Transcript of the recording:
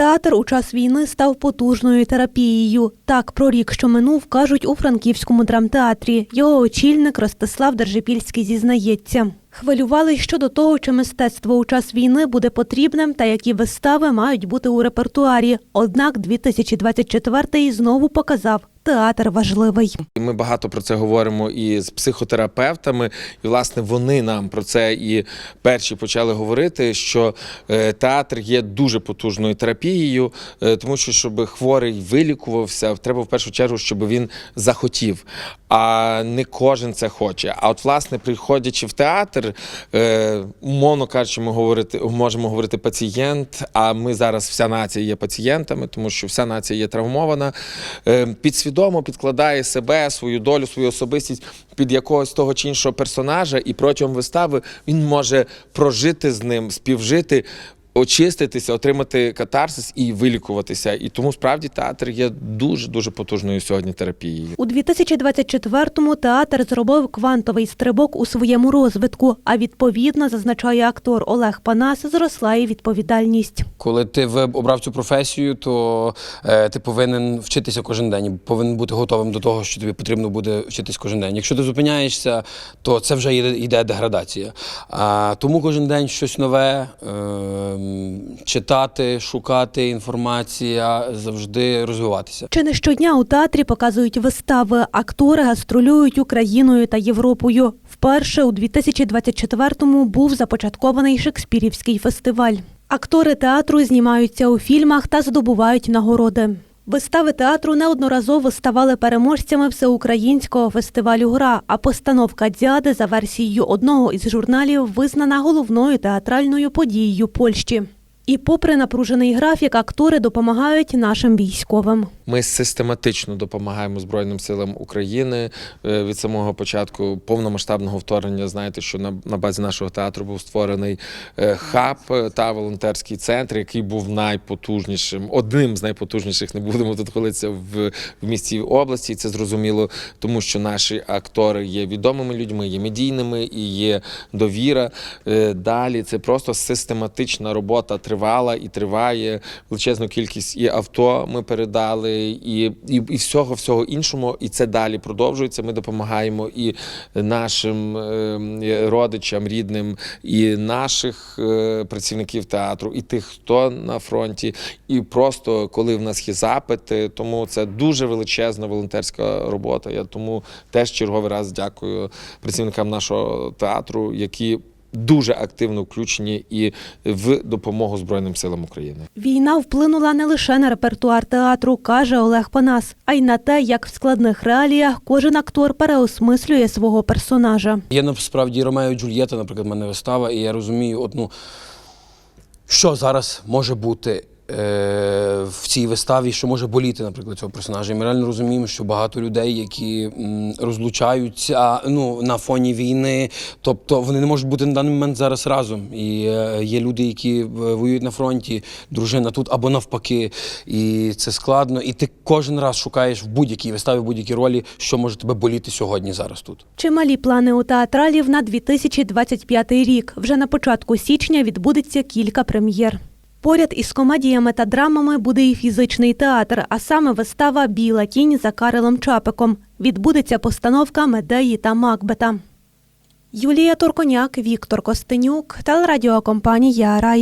Театр у час війни став потужною терапією. Так, про рік, що минув, кажуть у франківському драмтеатрі. Його очільник Ростислав Держипільський зізнається. Хвилювались щодо того, чи мистецтво у час війни буде потрібним та які вистави мають бути у репертуарі. Однак 2024 знову показав – театр важливий. Ми багато про це говоримо і з психотерапевтами, і власне вони нам про це і перші почали говорити, що е, театр є дуже потужною терапією, е, тому що щоб хворий вилікувався, треба в першу чергу, щоб він захотів. А не кожен це хоче. А от, власне, приходячи в театр, е, умовно кажучи, ми говорити, можемо говорити пацієнт. А ми зараз вся нація є пацієнтами, тому що вся нація є травмована. Е, підсвідомо підкладає себе, свою долю, свою особистість під якогось того чи іншого персонажа, і протягом вистави він може прожити з ним, співжити. Очиститися, отримати катарсис і вилікуватися. І тому справді театр є дуже дуже потужною сьогодні терапією. У 2024-му театр зробив квантовий стрибок у своєму розвитку, а відповідно, зазначає актор Олег Панас, зросла і відповідальність. Коли ти в- обрав цю професію, то е, ти повинен вчитися кожен день, повинен бути готовим до того, що тобі потрібно буде вчитись кожен день. Якщо ти зупиняєшся, то це вже йде, йде деградація. А, тому кожен день щось нове, е, м, читати, шукати інформація, завжди розвиватися. Чи не щодня у театрі показують вистави. Актори гастролюють Україною та Європою. Вперше у 2024-му був започаткований Шекспірівський фестиваль. Актори театру знімаються у фільмах та здобувають нагороди. Вистави театру неодноразово ставали переможцями всеукраїнського фестивалю Гра, а постановка дзяди за версією одного із журналів визнана головною театральною подією Польщі. І попри напружений графік, актори допомагають нашим військовим. Ми систематично допомагаємо Збройним силам України Е, від самого початку повномасштабного вторгнення. Знаєте, що на, на базі нашого театру був створений е, хаб е, та волонтерський центр, який був найпотужнішим, одним з найпотужніших. Не будемо тут хвалитися в, в місті області. І це зрозуміло, тому що наші актори є відомими людьми, є медійними і є довіра. Далі це просто систематична робота тривала і триває. Величезну кількість і авто ми передали, і, і, і всього всього іншому. І це далі продовжується. Ми допомагаємо і нашим е, родичам, рідним, і наших е, працівників театру, і тих, хто на фронті. І просто коли в нас є запити, тому це дуже величезна волонтерська робота. Я тому теж черговий раз дякую працівникам нашого театру, які дуже активно включені і в допомогу Збройним силам України. Війна вплинула не лише на репертуар театру, каже Олег Панас, а й на те, як в складних реаліях кожен актор переосмислює свого персонажа. Є насправді Ромео і Джульєта, наприклад, в мене вистава, і я розумію одну, що зараз може бути. Е, В цій виставі, що може боліти, наприклад, цього персонажа. І ми реально розуміємо, що багато людей, які розлучаються ну, на фоні війни, тобто вони не можуть бути на даний момент зараз разом. І е, є люди, які е, воюють на фронті, дружина тут або навпаки. І це складно. І ти кожен раз шукаєш в будь-якій виставі, в будь-якій ролі, що може тебе боліти сьогодні, зараз тут. Чималі плани у театралів на 2025 рік. Вже на початку січня відбудеться кілька прем'єр. Поряд із комедіями та драмами буде і фізичний театр, а саме вистава Біла тінь за Карелом Чапиком. Відбудеться постановка Медеї та Макбета. Юлія Турконяк, Віктор Костенюк, телерадіокомпанія Раї.